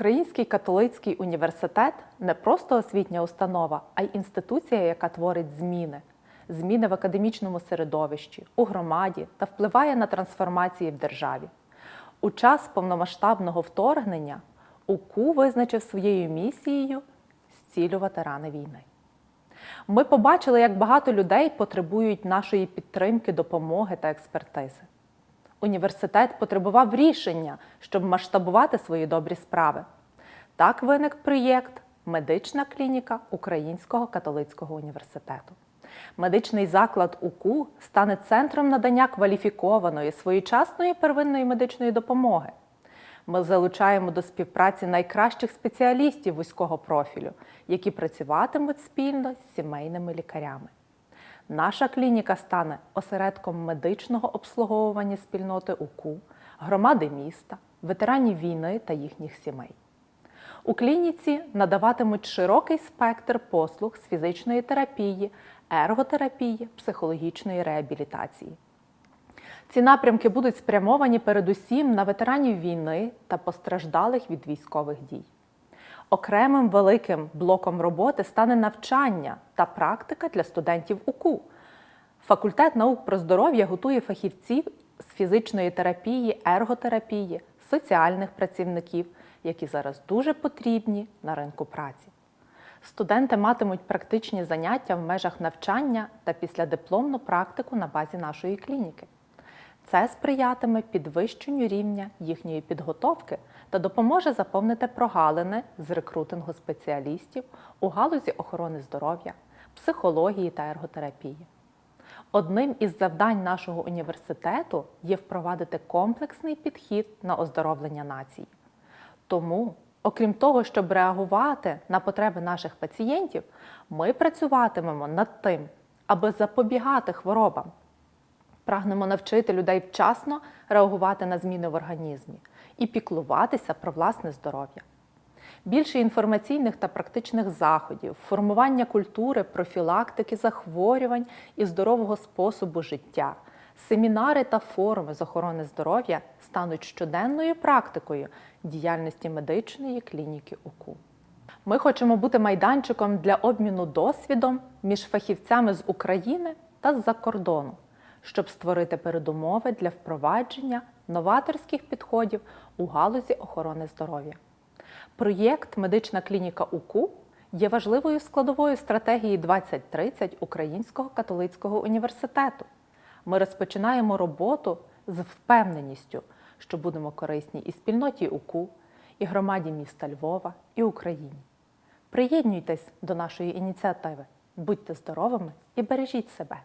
Український католицький університет не просто освітня установа, а й інституція, яка творить зміни. Зміни в академічному середовищі, у громаді та впливає на трансформації в державі. У час повномасштабного вторгнення УКУ визначив своєю місією зцілювати рани війни. Ми побачили, як багато людей потребують нашої підтримки, допомоги та експертизи. Університет потребував рішення, щоб масштабувати свої добрі справи. Так виник проєкт Медична клініка Українського католицького університету. Медичний заклад УКУ стане центром надання кваліфікованої своєчасної первинної медичної допомоги. Ми залучаємо до співпраці найкращих спеціалістів вузького профілю, які працюватимуть спільно з сімейними лікарями. Наша клініка стане осередком медичного обслуговування спільноти УКУ, громади міста, ветеранів війни та їхніх сімей. У клініці надаватимуть широкий спектр послуг з фізичної терапії, ерготерапії, психологічної реабілітації. Ці напрямки будуть спрямовані передусім на ветеранів війни та постраждалих від військових дій. Окремим великим блоком роботи стане навчання та практика для студентів УКУ. Факультет наук про здоров'я готує фахівців з фізичної терапії, ерготерапії, соціальних працівників, які зараз дуже потрібні на ринку праці. Студенти матимуть практичні заняття в межах навчання та післядипломну практику на базі нашої клініки. Це сприятиме підвищенню рівня їхньої підготовки та допоможе заповнити прогалини з рекрутингу спеціалістів у галузі охорони здоров'я, психології та ерготерапії. Одним із завдань нашого університету є впровадити комплексний підхід на оздоровлення нації. Тому, окрім того, щоб реагувати на потреби наших пацієнтів, ми працюватимемо над тим, аби запобігати хворобам. Прагнемо навчити людей вчасно реагувати на зміни в організмі і піклуватися про власне здоров'я. Більше інформаційних та практичних заходів, формування культури, профілактики захворювань і здорового способу життя, семінари та форуми з охорони здоров'я стануть щоденною практикою діяльності медичної клініки УКУ. Ми хочемо бути майданчиком для обміну досвідом між фахівцями з України та з-за кордону, щоб створити передумови для впровадження новаторських підходів у галузі охорони здоров'я. Проєкт Медична клініка УКУ є важливою складовою стратегії 2030 Українського католицького університету. Ми розпочинаємо роботу з впевненістю, що будемо корисні і спільноті УКУ, і громаді міста Львова, і Україні. Приєднуйтесь до нашої ініціативи, будьте здоровими і бережіть себе.